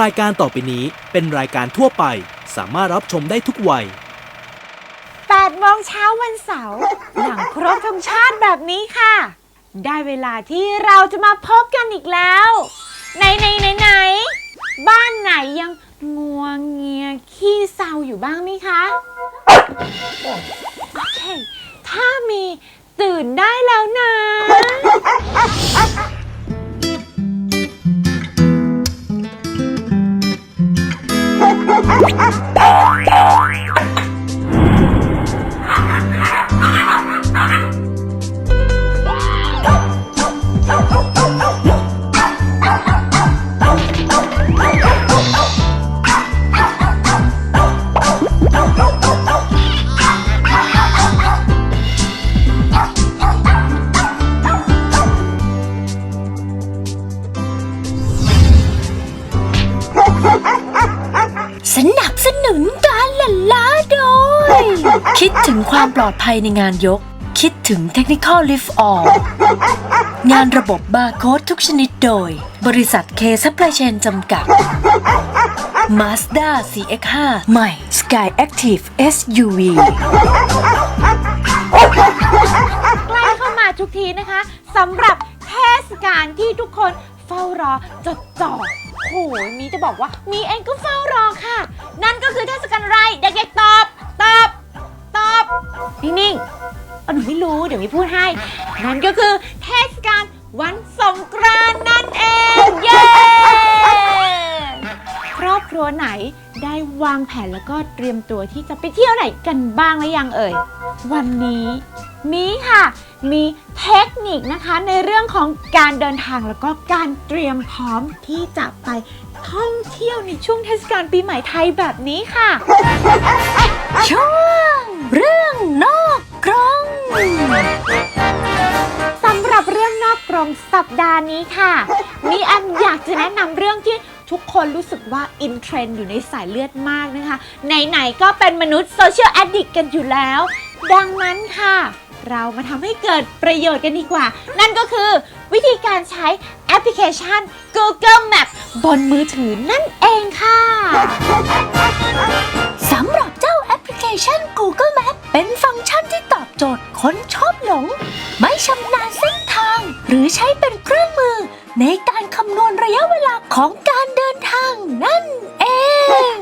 รายการต่อไปนี้เป็นรายการทั่วไป สามารถรับชมได้ทุกวัย 8โมงเช้าวันเสาร์หลังครบธงชาติแบบนี้ค่ะ ได้เวลาที่เราจะมาพบกันอีกแล้วไหนไหนไหนไหนบ้านไหนยังงัวเงียขี้เศร้าอยู่บ้างไหมคะ โอเค ถ้ามีตื่นได้แล้วนะ Oh, my God. ปลอดภัยในงานยก คิดถึง Technical Lift All งานระบบบาร์โค้ดทุกชนิดโดย บริษัทเคซัพพลายเชนจำกัด Mazda CX5 ใหม่ Sky Active SUV ใกล้เข้ามาทุกทีนะคะสำหรับเทศกาลที่ทุกคนเฝ้ารอจดจ่อโหยมีจะบอกว่ามีเองก็เฝ้ารอค่ะ นั่นก็คือเทศกาลอะไรเด็กๆตอบ ตอบ อบนิ่งๆเอาหนูไม่รู้เดี๋ยวมีพูดให้ นั่นก็คือเทศกาลวันสงกรานต์นั่นเอง เย้ ครอบครัวไหนได้วางแผนแล้วก็เตรียมตัวที่จะไปเที่ยวไหนกันบ้างหรือยังเอ่ย วันนี้มีค่ะ มีเทคนิคนะคะในเรื่องของการเดินทางแล้วก็การเตรียมพร้อมที่จะไปท่องเที่ยวในช่วงเทศกาลปีใหม่ไทยแบบนี้ค่ะช่วงเรื่อง รื่องนอกกรงสัปดาห์นี้ค่ะ มีแอมอยากจะแนะนำเรื่องที่ทุกคนรู้สึกว่าอินเทรนด์อยู่ในสายเลือดมากนะคะ ไหนๆก็เป็นมนุษย์โซเชียลแอดดิกกันอยู่แล้ว ดังนั้นค่ะ เรามาทำให้เกิดประโยชน์กันดีกว่า นั่นก็คือวิธีการใช้แอปพลิเคชัน Google Map บนมือถือนั่นเองค่ะ สำหรับเจ้าแอปพลิเคชัน Google Map เป็นฟังก์ชันที่ตอบโจทย์คนชอบหลง ไม่ชำนาญเส้นทาง หรือใช้เป็นเครื่องมือ ในการคำนวณระยะเวลาของการเดินทางนั่นเอง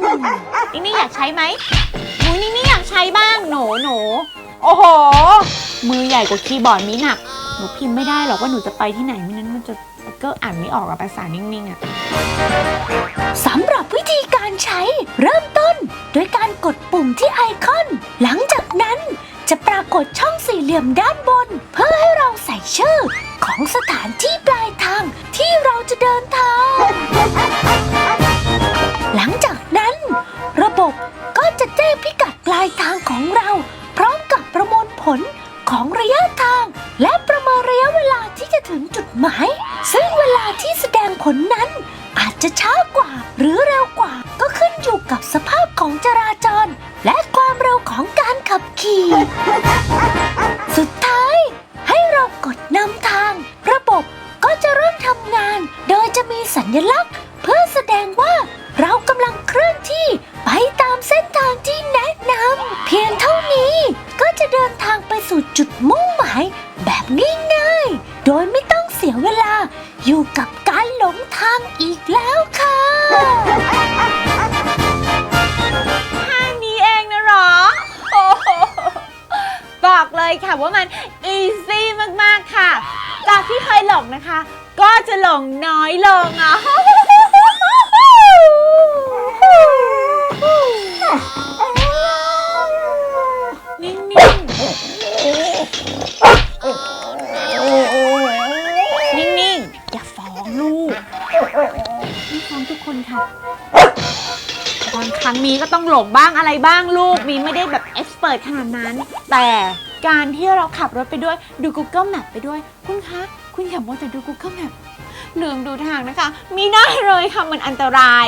นี่นี่อยากใช้ไหมหนูนี่นี่อยากใช้บ้างหนูหนูโอ้โห มือใหญ่กว่าคีย์บอร์ดมีหนัก หนูพิมพ์ไม่ได้หรอกว่าหนูจะไปที่ไหนไม่นั้นมันจะ ก็อ่านไม่ออกอะภาษานิ่งๆอะสำหรับวิธีการใช้เริ่มต้น โดยการกดปุ่มที่ไอคอน หลังจากนั้นจะปรากฏช่องสี่เหลี่ยมด้านบน เพื่อให้เราใส่ชื่อ ของสถานที่ปลายทางที่เราจะเดินทาง หลังจากนั้น ระบบก็จะแจ้งพิกัดปลายทางของเรา พร้อมกับประมวลผล ของระยะทาง และประเมินระยะเวลาที่จะถึงจุดหมาย ซึ่งเวลาที่แสดงผลนั้น อาจจะช้ากว่าหรือเร็ว งอะ นิ่งๆ นิ่งๆ อย่าฟ้องลูก ไม่ฟ้องทุกคนค่ะบางครั้งมีก็ต้องหลงบ้างอะไรบ้างลูก มีไม่ได้แบบเอ็กซ์เพรสขนาดนั้น แต่การที่เราขับรถไปด้วยดู Google Map ไปด้วย คุณคะ คุณอย่ามัวแต่ดู Google Map ลืมดูทางนะคะมีได้เลยค่ะมันอันตราย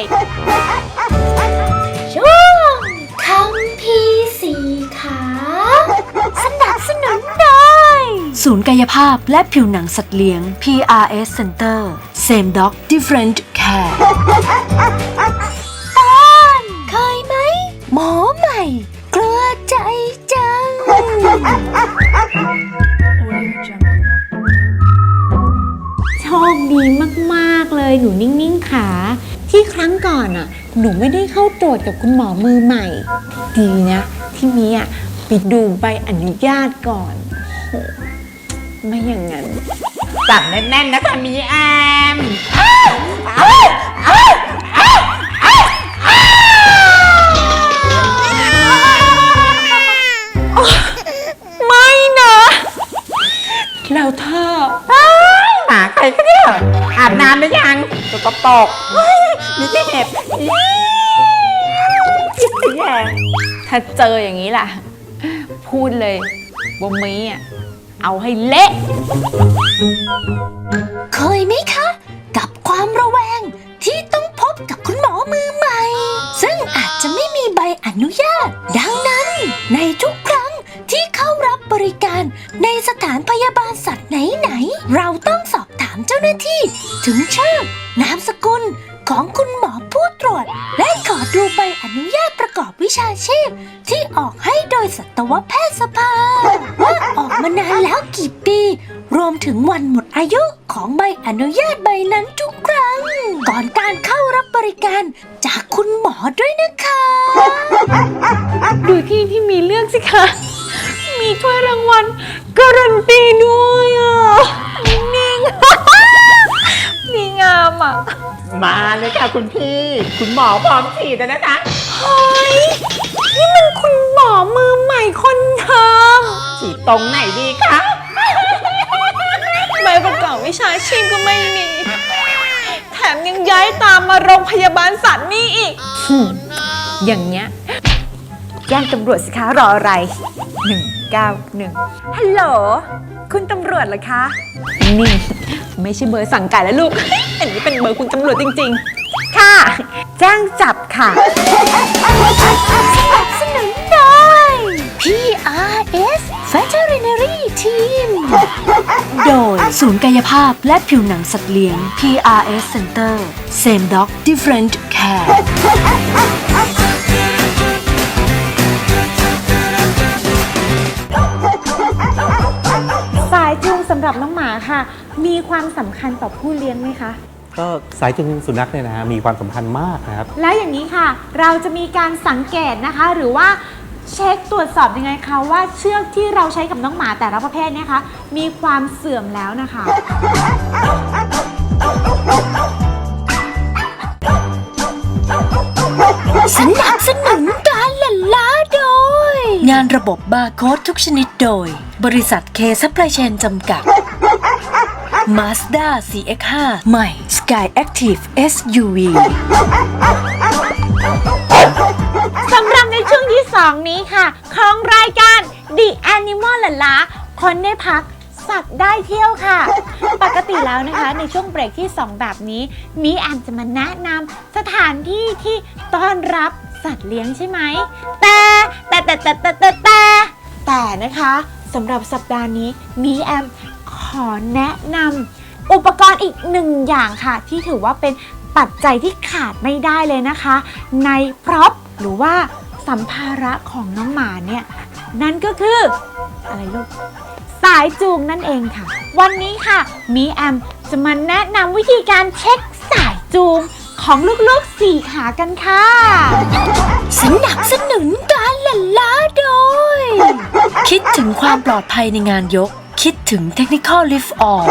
ช่วงคำพีสีขาสนับสนุนโดยศูนย์กายภาพและผิวหนังสัตว์เลี้ยง PRS Center Same Dog Different Cat Care ตอนเคยไหม หมอใหม่เกลือใจจัง โชคดีมากๆเลยหนูนิ่งๆขาที่ครั้งก่อนอะ หนูไม่ได้เข้าตรวจกับคุณหมอมือใหม่ ดีนะที่มีอะไปดูใบอนุญาตก่อนโอ้โหไม่อย่างนั้น จับแน่นๆนะคะมีแอมไม่นะ แล้วเธอหมาใครคะเนี่ยอาบน้ำหรือยังสกปรกเฮ้ยมีที่เห็บอี๋แย่ถ้าเจออย่างนี้ล่ะ พูดเลยว่ามีอะเอาให้เละเคยไหมคะ กับความระแวงที่ต้องพบกับคุณหมอมือใหม่ ซึ่งอาจจะไม่มีใบอนุญาต ดังนั้นในทุกครั้งที่เข้ารับบริการในสถานพยาบาลสัตว์ไหน ๆ เราต้องสอบถามเจ้าหน้าที่ ถึงชื่อนามสกุลของคุณหมอผู้ตรวจ และขอดูใบอนุญาตประกอบวิชาชีพ ที่ออกให้โดยสัตวแพทยสภา ว่าออกมานานแล้วกี่ปี รวมถึงวันหมดอายุของใบอนุญาตใบนั้นทุกครั้ง ก่อนการเข้ารับบริการจากคุณหมอด้วยนะคะ ดูที่ที่มีเลือกสิคะ มีถ้วยรางวัลการันตีด้วยอะ นิ่ง ดีงามอะ มาเลยค่ะคุณพี่ คุณหมอพร้อมฉีดแล้วนะคะ เฮ้ย นี่มันคุณหมอมือใหม่คนเดิมฉีดตรงไหนดีคะใบประกอบวิชาชีพก็ไม่มี แถมยังย้ายตามมาโรงพยาบาลสัตว์นี่อีก อย่างเงี้ยแจ้งตำรวจสิคะรออะไร 191ฮัลโหล คุณตำรวจเหรอคะ นี่ ไม่ใช่เบอร์สั่งไก่แล้วลูก อันนี้เป็นเบอร์คุณตำรวจจริงๆ ค่ะ แจ้งจับค่ะสนับสนุนโดย PRS Veterinary Team โดย ศูนย์กายภาพและผิวหนังสัตว์เลี้ยง PRS Center Same Dog Different Care สายจูงสำหรับน้องหมา ค่ะ มีความสำคัญต่อผู้เลี้ยงไหมคะ ก็สายจูงสุนัขเนี่ยนะฮะมีความสำคัญมากนะครับ แล้วอย่างนี้ค่ะ เราจะมีการสังเกตนะคะ หรือว่าเช็คตรวจสอบยังไงคะว่าเชือกที่เราใช้กับน้องหมาแต่ละประเภทเนี่ยคะมีความเสื่อมแล้วนะคะ สนับสนุนการหลั่นล้าโดย งานระบบบาร์โค้ดทุกชนิดโดย บริษัทเคซัพพลายเชนจำกัด m a สด้า CX-5 ใหม่ Sky Active SUV สำหรับในช่วงที่ 2 นี้ค่ะ ของรายการ The Animal หละคนได้พักสัตว์ได้เที่ยวค่ะ ปกติแล้วนะคะในช่วงเบรกที่ 2 แบบนี้ มีแอมจะมาแนะนำสถานที่ที่ต้อนรับสัตว์เลี้ยงใช่ไหม แต่แต่แต่แต่แต่แต่แต่นะคะสำหรับสัปดาห์นี้มีแอม ขอแนะนำอุปกรณ์อีกหนึ่งอย่างค่ะ ที่ถือว่าเป็นปัจจัยที่ขาดไม่ได้เลยนะคะ ในพร็อพหรือว่าสัมภาระของน้องหมาเนี่ย นั่นก็คืออะไรลูกสายจูงนั่นเองค่ะ วันนี้ค่ะมีแอมจะมาแนะนำวิธีการเช็คสายจูงของลูกๆสี่ขากันค่ะ สนับสนุนการลั่นล้าโดย คิดถึงความปลอดภัยในงานยก คิดถึง Technical Lift All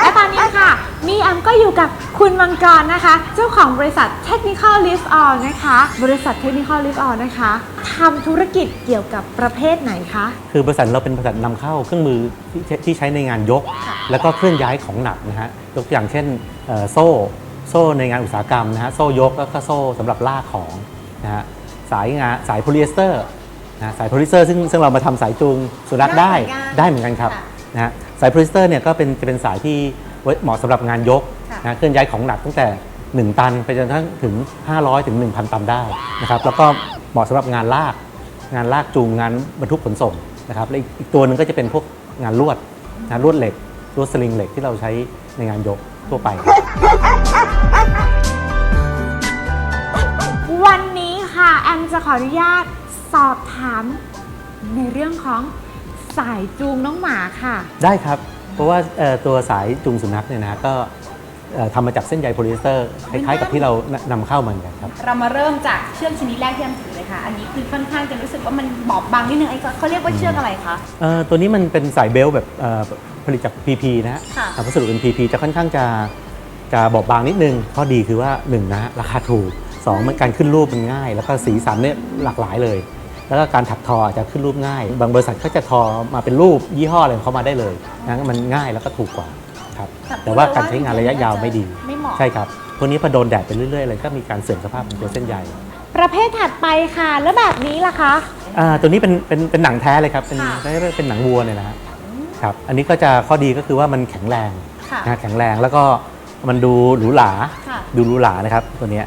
และตอนนี้ค่ะ มีแอมก็อยู่กับคุณมังกรนะคะ เจ้าของบริษัท Technical Lift All นะคะ บริษัท Technical Lift All นะคะทำธุรกิจเกี่ยวกับประเภทไหนคะ คือบริษัทเราเป็นบริษัทนำเข้าเครื่องมือที่ที่ใช้ในงานยก แล้วก็เคลื่อนย้ายของหนักนะฮะยกตัวอย่างเช่นเอ่อโซ่โซ่ในงานอุตสาหกรรมนะฮะโซ่ยกแล้วก็โซ่สำหรับลากของนะฮะสายงานสายโพลีเอสเตอร์ นะสายโปรดิวเซอร์ซึ่งซึ่งเรามาทำสายจูงสุนัขได้ได้ได้เหมือนกันครับนะฮะสายโปรดิวเซอร์เนี่ยก็เป็นจะเป็นสายที่เหมาะสำหรับงานยกนะเคลื่อนย้ายของหนักตั้งแต่ 1 ตันไปจนทั้งถึง 500ถึง1,000 ตันได้นะครับแล้วก็เหมาะสำหรับงานลาก งานลากจูงงานบรรทุกขนส่งนะครับและอีกอีกตัวหนึ่งก็จะเป็นพวกงานลวดงานลวดเหล็กลวดสลิงเหล็กที่เราใช้ในงานยกทั่วไป วันนี้ค่ะ แอมจะขออนุญาต สอบถามในเรื่องของสายจูงน้องหมาค่ะ ได้ครับ เพราะว่าเอ่อตัวสายจูงสุนัขเนี่ยนะก็เอ่อทำมาจากเส้นใยโพลีเอสเตอร์คล้ายๆกับที่เรานำเข้ามาเหมือนกันครับ เรามาเริ่มจากเชือกชนิดแรกที่อันถือเลยค่ะ อันนี้คือค่อนข้างจะรู้สึกว่ามันบอบบางนิดนึงไอ้เขาเรียกว่าเชือกอะไรคะ เอ่อตัวนี้มันเป็นสายเบลต์แบบเอ่อผลิตจาก PP นะฮะค่ะทำวัสดุเป็น PP จะค่อนข้างจะจะบอบบางนิดนึงข้อดีคือว่า 1 นะ ราคาถูก 2 มันการขึ้นรูปมันง่าย แล้วก็สีสันเนี่ยหลากหลายเลย แล้วก็การถักทออาจจะขึ้นรูปง่าย บางบริษัทเขาจะทอมาเป็นรูปยี่ห้ออะไรของเขามาได้เลยนะมันง่ายแล้วก็ถูกกว่าครับแต่ว่าการใช้งานระยะยาวไม่ดีไม่เหมาะใช่ครับตัวนี้พอโดนแดดไปเรื่อยๆเลยก็มีการเสื่อมสภาพของตัวเส้นใยประเภทถัดไปค่ะแล้วแบบนี้ล่ะคะอ่าตัวนี้เป็นเป็นเป็นหนังแท้เลยครับเป็นค่ะเรียกว่าเป็นหนังวัวเนี่ยนะฮะครับอันนี้ก็จะข้อดีก็คือว่ามันแข็งแรงค่ะนะแข็งแรงแล้วก็มันดูหรูหราค่ะดูหรูหรานะครับตัวเนี้ย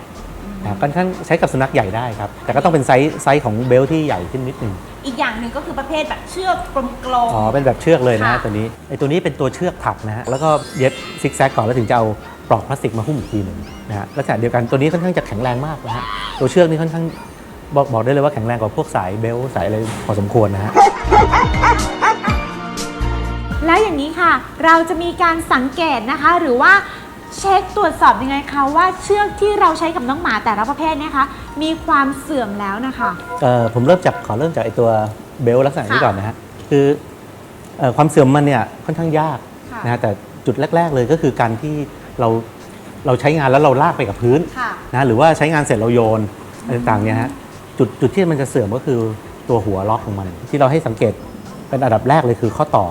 นะค่อนข้างใช้กับสุนัขใหญ่ได้ครับ แต่ก็ต้องเป็นไซส์ไซส์ของเบลที่ใหญ่ขึ้นนิดนึงอีกอย่างหนึ่งก็คือประเภทแบบเชือกกลมอ๋อเป็นแบบเชือกเลยนะฮะค่ะ ตัวนี้ไอ้ตัวนี้เป็นตัวเชือกถักนะฮะแล้วก็เย็บซิกแซกก่อนแล้วถึงจะเอาปลอกพลาสติกมาหุ้มอีกทีหนึ่งนะฮะลักษณะเดียวกันตัวนี้ค่อนข้างจะแข็งแรงมากนะฮะตัวเชือกนี่ค่อนข้างบอกบอกได้เลยว่าแข็งแรงกว่าพวกสายเบลสายอะไรพอสมควรนะฮะ แล้วอย่างนี้ค่ะ เราจะมีการสังเกตนะคะ หรือว่า เช็คตรวจสอบยังไงคะว่าเชือกที่เราใช้กับน้องหมาแต่ละประเภทเนะคะ มีความเสื่อมแล้วนะคะ เอ่อผมเริ่มจากขอเริ่มจากไอตัวเบลลักษณะนี้ค่ะก่อนนะฮะคือเอ่อความเสื่อมมันเนี่ยค่อนข้างยากค่ะนะฮะแต่จุดแรก ๆเลยก็คือการที่เราเราใช้งานแล้วเราลากไปกับพื้นๆค่ะ นะหรือว่าใช้งานเสร็จเราโยนอะไรต่างๆเนี่ยฮะจุดจุดที่มันจะเสื่อมก็คือตัวหัวล็อกของมัน ที่เราให้สังเกตเป็นอันดับแรกเลยคือข้อต่อ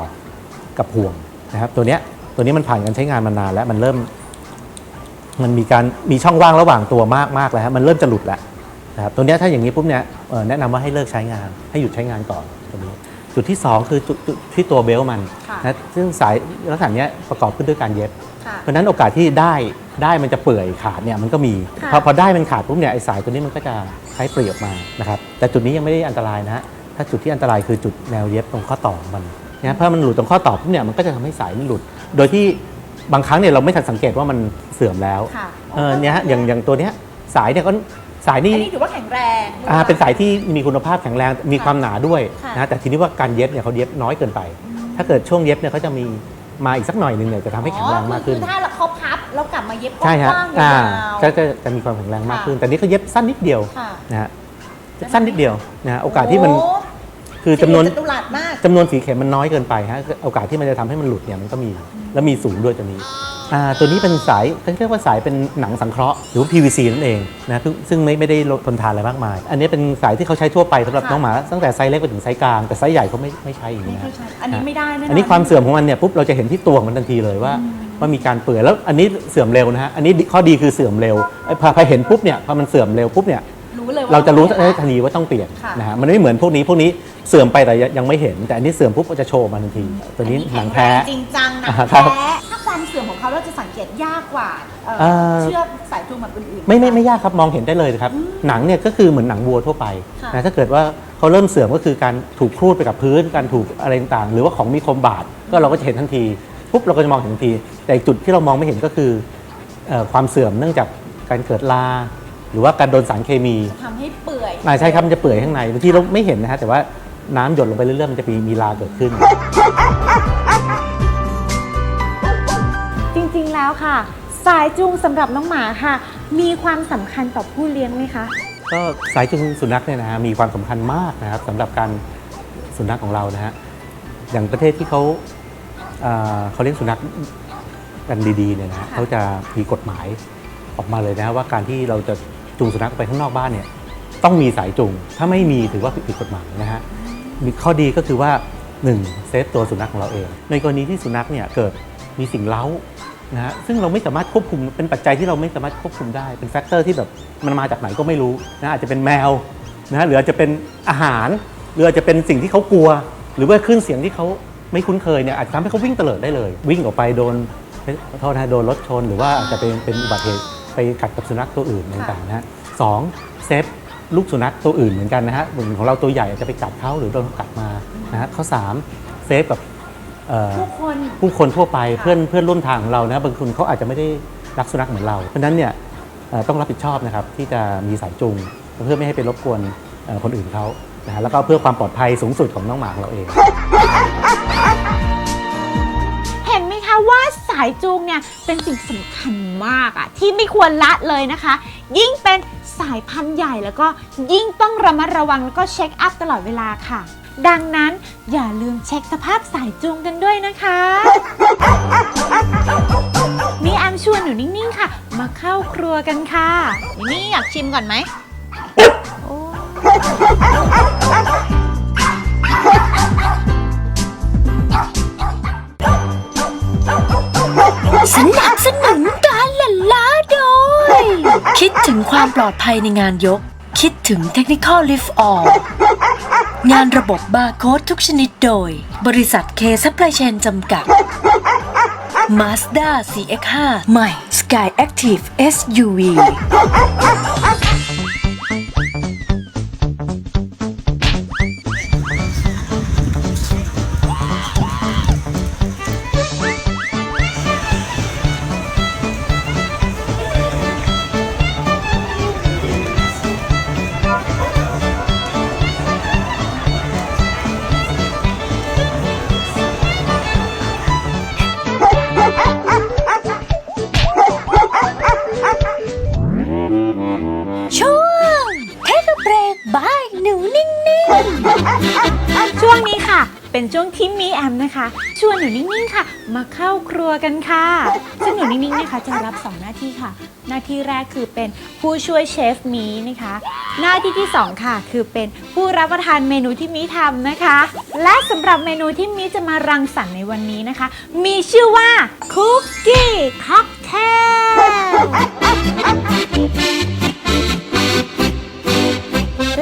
กับห่วงนะครับตัวเนี้ยตัวนี้มันผ่านการใช้งานมานานแล้วมันเริ่ม มันมีการมีช่องว่างระหว่างตัวมากมากแล้วฮะมันเริ่มจะหลุดแล้วนะครับตัวเนี้ยถ้าอย่างนี้ปุ๊บเนี่ยเอ่อแนะนำว่าให้เลิกใช้งาน ให้หยุดใช้งานก่อนตัวนี้จุดที่ 2 คือจุดจุดที่ตัวเบลต์มันค่ะนะซึ่งสายลักษณะเนี้ยประกอบขึ้นด้วยการเย็บค่ะเพราะฉะนั้นโอกาสที่ได้ได้มันจะเปื่อยขาดเนี่ยมันก็มีค่ะพอพอได้มันขาดปุ๊บเนี่ยไอสายตัวนี้มันก็จะใช้เปลี่ยออกมานะครับแต่จุดนี้ยังไม่ได้อันตรายนะฮะถ้าจุดที่อันตรายคือจุดแนวเย็บตรงข้อต่อของมันนะเพราะมันหลุดตรงข้อต่อปุ๊บเนี่ยมันก็จะทำให้สายมันหลุด โดยที่ บางครั้งเนี่ยเราไม่ทันสังเกตว่ามันเสื่อมแล้ว ค่ะเออเนี่ยฮะอย่างอย่างตัวเนี้ยสายเนี่ยก็สายอันนี่นี้ถือว่าแข็งแรงอ่าเป็นสายที่มีคุณภาพแข็งแรงมีความหนาด้วยค่ะนะแต่ทีนี้ว่าการเย็บเนี่ยเขาเย็บน้อยเกินไปถ้าเกิดช่วงเย็บเนี่ยเขาจะมีมาอีกสักหน่อยหนึ่งเนี่ยจะทำให้แข็งแรงมากขึ้น อ๋อคือถ้าเขาพับแล้วกลับมาเย็บใช่ฮะกว้างๆอ่ายาวก็จะจะมีความแข็งแรงมากค่ะขึ้น แต่นี่เขาเย็บสั้นนิดเดียวค่ะนะฮะสั้นนิดเดียวนะฮะโอกาสที่มันโอ้ คือจำนวนจัตุรัสมากจำนวนฝีเข็มมันน้อยเกินไปฮะโอกาสที่มันจะทำให้มันหลุดเนี่ยมันก็มี แล้วมีสูงด้วยตัวนี้อ่าตัวนี้เป็นสายเขาเรียกว่าสายเป็นหนังสังเคราะห์หรือว่า PVC นั่นเองนะซึ่งซึ่งไม่ไม่ได้ทนทานอะไรมากมาย อันนี้เป็นสายที่เขาใช้ทั่วไปสำหรับค่ะน้องหมาตั้งแต่ไซส์เล็กไปถึงไซส์กลางแต่ไซส์ใหญ่เขาไม่ไม่ใช้อย่างนี้ไม่นะค่อยใช่อันนี้ไม่ได้แน่นอนอันนี้ความเสื่อมของมันเนี่ยปุ๊บเราจะเห็นที่ตัวของมันทันทีเลยว่าว่ามีการเปื่อยแล้วอันนี้เสื่อมเร็วนะฮะอันนี้ข้อดีคือเสื่อมเร็วไอ้พอพอเห็นปุ๊บเนี่ยพอมันเสื่อมเร็วปุ๊บเนี่ย รู้เลยว่าเราจะรู้ต้องได้เปลี่ยนทันทีว่าต้องเปลี่ยนค่ะนะฮะมันไม่เหมือนพวกนี้พวกนี้เสื่อมไปแต่ยังไม่เห็น แต่อันนี้เสื่อมปุ๊บก็จะโชว์มาทันที ตัวนี้หนังแท้ข็รจริงจังหนังอ่าครัแท้บถ้าความเสื่อมของเขาเราจะสังเกตยากกว่าเอ่อเอ่อ เชือกสายจูงแบบอื่นๆ ไม่ไม่ไม่ยากครับมองเห็นได้เลยครับหนังเนี่ยก็คือเหมือนหนังวัวทั่วไปค่ะ นะถ้าเกิดว่าเขาเริ่มเสื่อมก็คือการถูกครูดไปกับพื้น การถูกอะไรต่างๆหรือว่าของมีคมบาดก็เราก็จะเห็นทันทีปุ๊บเราก็จะมองเห็นทันที แต่อีกจุดที่เรามองไม่เห็นก็คือเอ่อความเสื่อมเนื่องจากการเกิดลา หรือว่าการโดนสารเคมีทำให้เปื่อยอ่าใช่ครับมันจะเปื่อยข้างในบางทีเราไม่เห็นนะฮะแต่ว่าน้ำหยดลงไปเรื่อยๆมันจะมีมีลาเกิดขึ้น จริงๆแล้วค่ะ สายจูงสำหรับน้องหมาค่ะ มีความสำคัญต่อผู้เลี้ยงไหมคะ ก็สายจูงสุนัขเนี่ยนะฮะมีความสำคัญมากนะครับสำหรับการสุนัขของเรานะฮะอย่างประเทศที่เขาอ่าเขาเลี้ยงสุนัขกันดีๆเนี่ยนะฮะเขาจะมีกฎหมายออกมาเลยนะว่าการที่เราจะ จูงสุนัขไปข้างนอกบ้านเนี่ยต้องมีสายจูง ถ้าไม่มีถือว่าผิดกฎหมายนะฮะมีข้อดีก็คือว่าหนึ่งเซฟตัวสุนัขของเราเอง ในกรณีที่สุนัขเนี่ยเกิดมีสิ่งเล้านะฮะซึ่งเราไม่สามารถควบคุมเป็นปัจจัยที่เราไม่สามารถควบคุมได้เป็นแฟกเตอร์ที่แบบมันมาจากไหนก็ไม่รู้นะอาจจะเป็นแมวนะฮะหรืออาจจะเป็นอาหารหรืออาจจะเป็นสิ่งที่เขากลัว หรือว่าคลื่นเสียงที่เขาไม่คุ้นเคยเนี่ยอาจจะทำให้เขาวิ่งเตลิดได้เลย วิ่งออกไปโดนโทษนะโดนรถชน หรือว่าอาจจะเป็นเป็นอุบัติเหตุ ไปกัดกับสุนัขตัวอื่นต่างๆนะฮะสองเซฟลูกสุนัขตัวอื่นเหมือนกันนะฮะเหมือนของเราตัวใหญ่อาจจะไปกัดเขาหรือโดนเขากัดมานะฮะข้อสามเซฟกับเอ่อ ผู้คน ผู้คนทั่วไปค่ะ เพื่อนเพื่อนร่วมทางของเรานะบางคนเขาอาจจะไม่ได้รักสุนัขเหมือนเรา เพราะฉะนั้นเนี่ยเอ่อต้องรับผิดชอบนะครับที่จะมีสายจูงเพื่อไม่ให้ไปรบกวนเอ่อคนอื่นเขานะฮะแล้วก็เพื่อความปลอดภัยสูงสุดของน้องหมาของเราเอง เห็นไหมคะว่า สายจูงเนี่ยเป็นสิ่งสำคัญมากอะที่ไม่ควรละเลยนะคะ ยิ่งเป็นสายพันธุ์ใหญ่แล้วก็ยิ่งต้องระมัดระวังแล้วก็เช็คอัพตลอดเวลาค่ะ ดังนั้นอย่าลืมเช็คสภาพสายจูงกันด้วยนะคะนี่แอมชวนหนูนิ่งๆค่ะ มาเข้าครัวกันค่ะ นี่อยากชิมก่อนไหมโอ้ ลอดภัยในงานยก คิดถึง Technical Lift All งานระบบบาร์โค้ดทุกชนิดโดย บริษัทเคซัพพลายเชนจำกัด Mazda CX5 ใหม่ Sky Active SUV ช่วงที่มีแอมนะคะ ชวนหนูนิ่งๆค่ะ มาเข้าครัวกันค่ะ ซึ่งหนูนิ่งๆนะคะจะรับ 2 หน้าที่ค่ะ หน้าที่แรกคือเป็นผู้ช่วยเชฟมีนะคะ หน้าที่ที่ 2 ค่ะ คือเป็นผู้รับประทานเมนูที่มีทำนะคะ และสำหรับเมนูที่มีจะมารังสรรค์ในวันนี้นะคะ มีชื่อว่าคุกกี้ค็อกเทล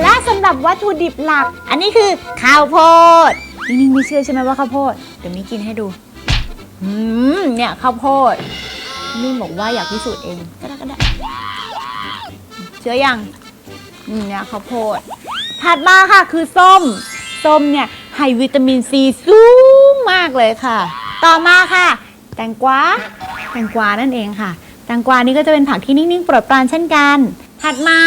และสำหรับวัตถุดิบหลัก อันนี้คือข้าวโพด นิ่งไม่เชื่อใช่ไหมว่าข้าวโพด เดี๋ยวมีกินให้ดูอืมเนี่ยข้าวโพดนี่บอกว่าอยากพิสูจน์เองก็ได้ก็ได้เชื่อยังอืมเนี่ยข้าวโพด ถัดมาค่ะคือส้ม ส้มเนี่ยให้วิตามินซีสูงมากเลยค่ะ ต่อมาค่ะ แตงกวา แตงกวานั่นเองค่ะ แตงกวานี่ก็จะเป็นผักที่นิ่งๆโปรดปรานเช่นกัน ถัดมา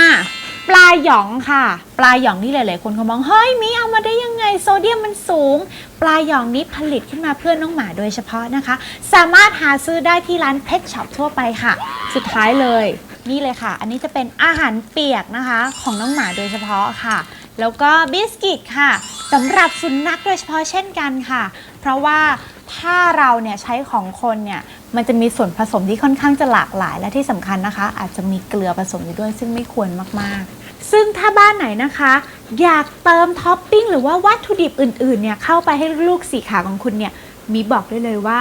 ปลาหยองค่ะ ปลาหยองที่หลาย ๆ คนเขามองเฮ้ยมีเอามาได้ยังไงโซเดียมมันสูง ปลาหยองนี้ผลิตขึ้นมาเพื่อน้องหมาโดยเฉพาะนะคะ สามารถหาซื้อได้ที่ร้านเพ t ช็อปทั่วไปค่ะ สุดท้ายเลย นี่เลยค่ะ อันนี้จะเป็นอาหารเปียกนะคะ ของน้องหมาโดยเฉพาะค่ะ แล้วก็บิสกิตค่ะสำหรับสุนัขโดยเฉพาะเช่นกันค่ะ เพราะว่าถ้าเราเนี่ยใช้ของคนเนี่ย มันจะมีส่วนผสมที่ค่อนข้างจะหลากหลาย และที่สำคัญนะคะ อาจจะมีเกลือผสมอยู่ด้วยซึ่งไม่ควรมากๆ ซึ่งถ้าบ้านไหนนะคะ อยากเติมท็อปปิ้งหรือว่าวัตถุดิบอื่นๆเนี่ยเข้าไปให้ลูกสีขาของคุณเนี่ยมีบอกได้เลยว่า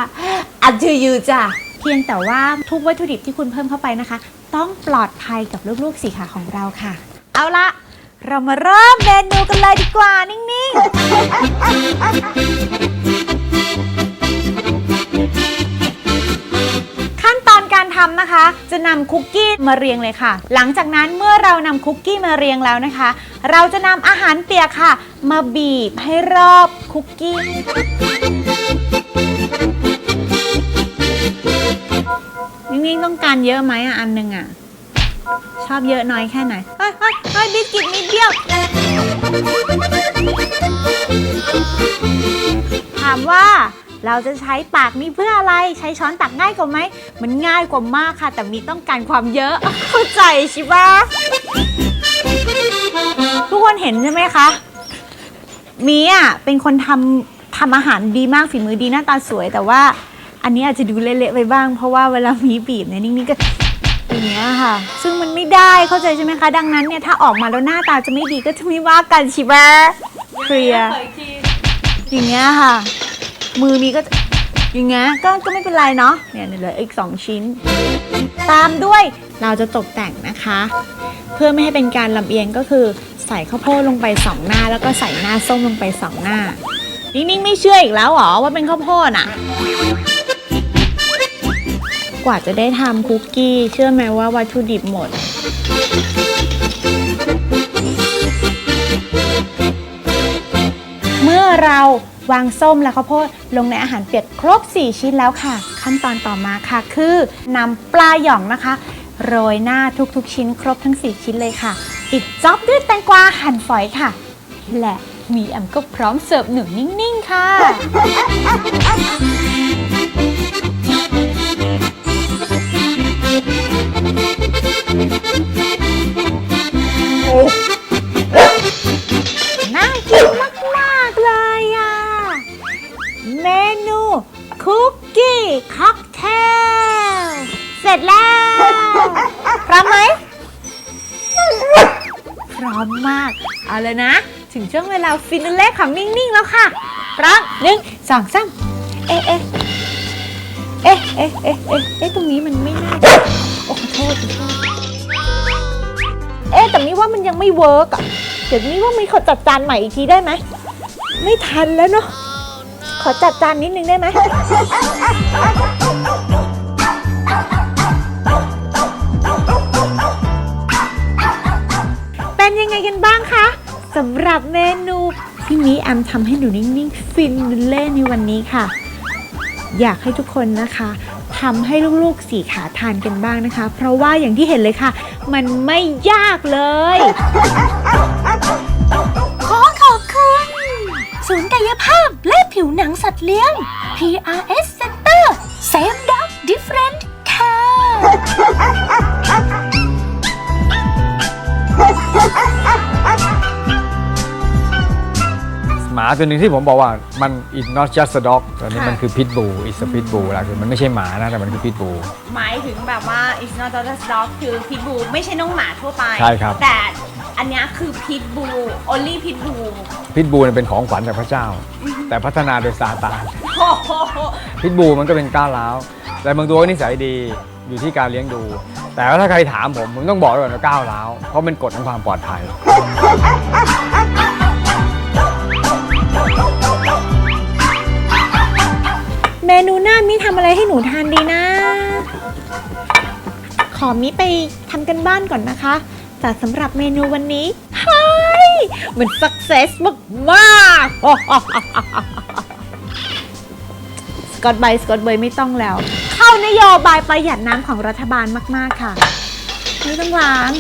อัจฉริจ้ะเพียงแต่ว่าทุกวัตถุดิบที่คุณเพิ่มเข้าไปนะคะ ต้องปลอดภัยกับลูกๆสีขาของเราค่ะ เอาละเรามาเริ่มเมนูกันเลยดีกว่า นิ่งๆ จะนำคุกกี้มาเรียงเลยค่ะ หลังจากนั้นเมื่อเรานำคุกกี้มาเรียงแล้วนะคะ เราจะนำอาหารเปียกค่ะ มาบีบให้รอบคุกกี้นิ่งๆต้องการเยอะไหมอะอันหนึ่งอะ ชอบเยอะน้อยแค่ไหนเฮ้ยเฮ้ยเฮ้ยบิสกิตมีเดียวถามว่า เราจะใช้ปากนี้เพื่ออะไร ใช้ช้อนตักง่ายกว่าไหม มันง่ายกว่ามากค่ะ แต่มีต้องการความเยอะ เข้าใจใช่ปะทุกคนเห็นใช่ไหมคะมีอะเป็นคนทำทำอาหารดีมากฝีมือดีหน้าตาสวย แต่ว่าอันนี้อาจจะดูเละๆไปบ้าง เพราะว่าเวลามีบีบเนี่ยนิ่งๆก็อย่างเงี้ยค่ะ ซึ่งมันไม่ได้เข้าใจใช่ไหมคะ ดังนั้นเนี่ยถ้าออกมาแล้วหน้าตาจะไม่ดีก็จะไม่ว่ากันชิบะเคลียร์อย่างเงี้ยค่ะ มือมีก็อย่างเงี้ยก็ก็ไม่เป็นไรเนาะเนี่ยเหลืออีกสองชิ้น ตามด้วยเราจะตกแต่งนะคะ เพื่อไม่ให้เป็นการลำเอียงก็คือใส่ข้าวโพดลงไปสองหน้า แล้วก็ใส่หน้าส้มลงไปสองหน้า นิ่งๆไม่เชื่ออีกแล้วเหรอว่าเป็นข้าวโพดอะ กว่าจะได้ทำคุกกี้เชื่อไหมว่าวัตถุดิบหมดเมื่อเรา วางส้มและข้าวโพดลงในอาหารเปียกครบ 4 ชิ้นแล้วค่ะ ขั้นตอนต่อมาค่ะ คือนำปลาหย่องนะคะ โรยหน้าทุกๆ ชิ้นครบทั้ง 4 ชิ้นเลยค่ะปิดจ็อบด้วยแตงกวาหั่นฝอยค่ะ และมีแอมก็พร้อมเสิร์ฟหนึ่งนิ่งๆ ค่ะน่ากิน คุกกี้ค็อกเทล เสร็จแล้ว พร้อมไหม พร้อมมาก เอาเลยนะ ถึงช่วงเวลาฟินาเล่ของนิ่ง ๆ แล้วค่ะ พร้อมหนึ่งสองสามเอ๊ะเอ๊ะเอ๊ะเอ๊ะเอ๊ะเอ๊ะเอ๊ะตรงนี้มันไม่น่าจะโอ้ขอโทษขอโทษเอ๊ะแต่นี่ว่ามันยังไม่เวิร์กอะ เดี๋ยวนี่ว่ามีขอจัดจานใหม่อีกทีได้ไหม ไม่ทันแล้วเนาะ ขอจัดจานนิดนึงได้ไหม เป็นยังไงกันบ้างคะสำหรับเมนูที่นี้แอมทำให้หนูนิ่งๆฟินเล่นในวันนี้ค่ะ อยากให้ทุกคนนะคะทำให้ลูกๆสีขาทานกันบ้างนะคะ เพราะว่าอย่างที่เห็นเลยค่ะ มันไม่ยากเลยายภาพและผิวหนังสัตว์เลี้ยง PRS Center Same Dog Different Care หมาตัวหนึ่งที่ผมบอกว่ามัน is not just a dog ตัวนี้มันคือ pit bull is a pit bull ละคือมันไม่ใช่หมานะ แต่มันคือ pit bull หมายถึงแบบว่า it's not just dog คือพิทบูไม่ใช่น้องหมาทั่วไป ใช่ครับ แต่ อันเนี้ยคือพิทบู only พิทบู pit bull เนี่ยเป็นของขวัญจากพระเจ้า แต่พัฒนาโดยซาตาน โอ้โหพิทบูมันก็เป็นก้าวร้าวแต่บางตัวก็นิสัยดีอยู่ที่การเลี้ยงดู แต่ว่าถ้าใครถามผม ผมต้องบอกไว้ก่อนว่าก้าวร้าว เพราะเป็นกฎของความปลอดภัย เมนูหน้ามิทำอะไรให้หนูทานดีนะ ขอมิไปทำกันบ้านก่อนนะคะ แต่สำหรับเมนูวันนี้เฮ้ยมันสักเซสมากๆสกอตไบสกอตเบยไม่ต้องแล้ว เข้านโยบายประหยัดน้ำของรัฐบาลมากๆค่ะ ไม่ต้องล้าง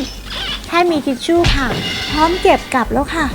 แค่มีทิชชู่ค่ะ พร้อมเก็บกลับแล้วค่ะ